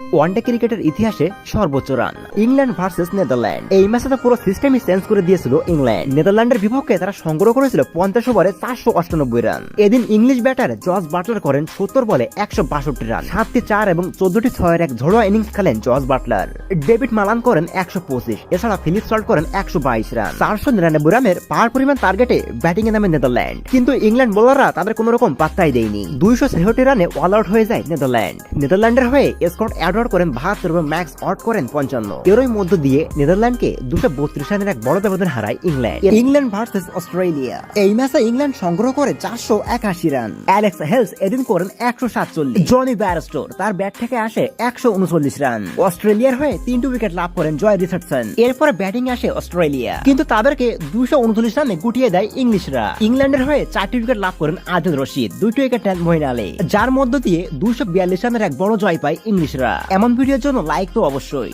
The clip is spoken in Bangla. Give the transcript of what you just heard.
ওয়ানডে ক্রিকেটের ইতিহাসে সর্বোচ্চ রান। England versus Netherland. এই ম্যাচে তো পুরো সিস্টেমই চেঞ্জ করে দিয়েছিল ইংল্যান্ড। নেদারল্যান্ডের বিপক্ষে তারা সংগ্রহ করেছিল পঞ্চাশ ওভারে চারশো অষ্টানব্বই রান। এদিন ইংলিশ ব্যাটার জর্জ বাটলার করেন সত্তর বলে একশো বাষট্টি রান। সাতটি চার এবং চোদ্দটি ছয়ের এক ঝোড়োয়া ইনিংস খেলেন জর্জ বাটলার। ডেভিড মালান করেন একশো পঁচিশ। এছাড়া ফিলিপ সল্ট করেন একশো বাইশ রান। চারশো নিরানব্বই রানের পার পরিমাণ টার্গেটে ব্যাটিং এ নামে নেদারল্যান্ড। কিন্তু ইংল্যান্ড বোলাররা তাদের কোনো রকম পাত্তাই দেয়নি। দুইশো ছেষট্টি রানে অল আউট হয়ে যায় নেদারল্যান্ড। নেদারল্যান্ডের হয়ে স্কট অ্যাডওয়ার্ড করেন বাহাত্তর এবং ম্যাক্স অট করেন পঞ্চান্ন। এরই মধ্য দিয়ে নেদারল্যান্ডকে দুশো বত্রিশ রানের এক বড় ব্যবধান হারায় ইংল্যান্ড। England versus Australia. এই ম্যাচে ইংল্যান্ড সংগ্রহ করে চারশো একাশি রান। অ্যালেক্স হেলস এদিন করেন একশো সাতচল্লিশ। জনি ব্যারস্টোর তার ব্যাট থেকে আসে একশো উনচল্লিশ রান। অস্ট্রেলিয়ার হয়ে তিনটি উইকেট লাভ করেন জয় রিচার্ডসন। এরপরে ব্যাটিং আসে অস্ট্রেলিয়া। কিন্তু তাদেরকে দুশো উনচল্লিশ রানে গুটিয়ে দেয় ইংলিশরা। ইংল্যান্ডের হয়ে চারটি উইকেট লাভ করেন আদিল রশিদ। দুইটি উইকেট নেন মহিন আলী। যার মধ্য দিয়ে দুশো বিয়াল্লিশ রানের এক বড় জয় পায় ইংলিশরা। এমন ভিডিওর জন্য লাইক তো অবশ্যই।